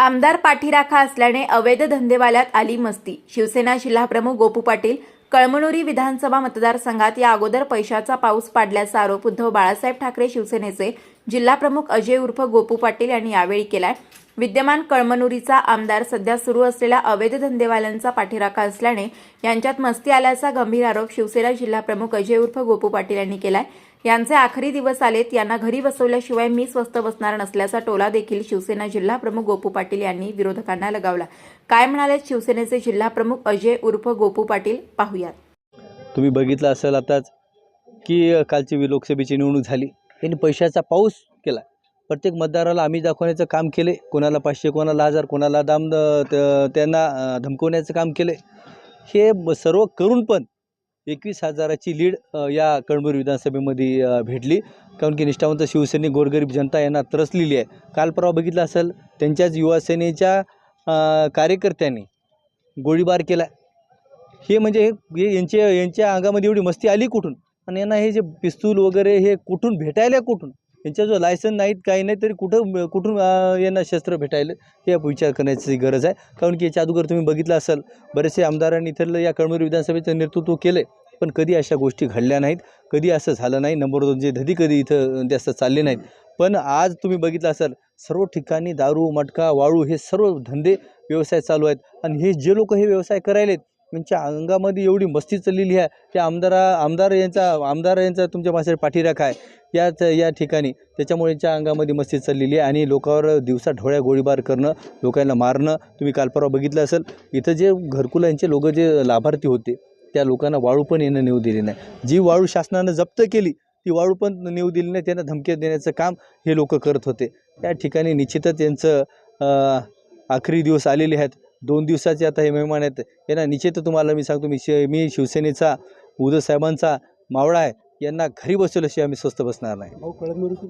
आमदार पाठीराखा असल्याने अवैध धंदेवाल्यात आली मस्ती. शिवसेना जिल्हाप्रमुख गोपू पाटील कळमनुरी विधानसभा मतदारसंघात या अगोदर पैशाचा पाऊस पाडल्याचा आरोप उद्धव बाळासाहेब ठाकरे शिवसेनेचे जिल्हाप्रमुख अजय उर्फ गोपू पाटील यांनी यावेळी केलाय. विद्यमान कळमनुरीचा आमदार सध्या सुरू असलेल्या अवैध धंदेवाल्यांचा पाठीराखा असल्याने यांच्यात मस्ती आल्याचा गंभीर आरोप शिवसेना जिल्हाप्रमुख अजय उर्फ गोपू पाटील यांनी केलाय. यांचे आखरी दिवस आलेत यांना घरी बसवल्याशिवाय मी स्वस्त बसणार नसल्याचा टोला देखील शिवसेना जिल्हाप्रमुख गोपू पाटील यांनी विरोधकांना लगावला. काय म्हणाले शिवसेनेचे जिल्हाप्रमुख अजय उर्फ गोपू पाटील? पाहूयात. तुम्ही बघितलं असेल आताच की कालची लोकसभेची निवडणूक झाली. यांनी पैशाचा पाऊस केला. प्रत्येक मतदाराला आम्ही दाखवण्याचं काम केले. कोणाला पाचशे कोणाला हजार कोणाला दाम त्यांना धमकवण्याचं काम केले. हे ब- सर्व करून पण एकवीस हजाराची लीड या कळमूर विधानसभेमध्ये भेटली. कारण की निष्ठावंत शिवसैनिक गोरगरीब जनता यांना त्रसलेली आहे. काल परवा बघितलं असेल त्यांच्याच युवासेनेच्या कार्यकर्त्यांनी गोळीबार केला. हे म्हणजे हे हे यांच्या यांच्या अंगामध्ये एवढी मस्ती आली कुठून? आणि यांना हे जे पिस्तूल वगैरे हे कुठून भेटायला कुठून? यांच्या जो लायसन नाहीत काही नाही तरी कुठं कुठून यांना शस्त्र भेटायला? हे विचार करण्याची गरज आहे. कारण की याच्या अगोदर तुम्ही बघितलं असेल बरेचसे आमदारांनी इथलं या कळमूर विधानसभेचं नेतृत्व केलं पण कधी अशा गोष्टी घडल्या नाहीत कधी असं झालं नाही. नंबर दोन जे धधी कधी इथं जास्त चालले नाहीत. पण आज तुम्ही बघितलं असाल सर्व ठिकाणी दारू मटका वाळू हे सर्व धंदे व्यवसाय चालू आहेत. आणि हे जे लोक हे व्यवसाय करायलेत त्यांच्या अंगामध्ये एवढी मस्ती चाललेली आहे त्या आमदारा आमदार यांचा आमदार यांचा तुमच्या माझ्या पाठीराखा आहे. याच या ठिकाणी त्याच्यामुळे यांच्या अंगामध्ये मस्ती चाललेली आहे आणि लोकांवर दिवसा ढोळ्या गोळीबार करणं लोकांना मारणं तुम्ही कालपरवा बघितलं असेल. इथं जे घरकुलांचे लोक जे लाभार्थी होते त्या लोकांना वाळू पण येणं नेऊ दिली नाही. जी वाळू शासनानं जप्त केली ती वाळू पण नेऊ दिली नाही त्यांना धमक्या देण्याचं काम हे लोक करत होते. त्या ठिकाणी निश्चितच यांचं आखरी दिवस आलेले आहेत. दोन दिवसाचे आता हे मेहमान आहेत. यांना निश्चित तुम्हाला मी सांगतो मी शि मी शिवसेनेचा उद्धव साहेबांचा मावळा आहे. यांना घरी बसवल्याशिवाय आम्ही स्वस्त बसणार नाही.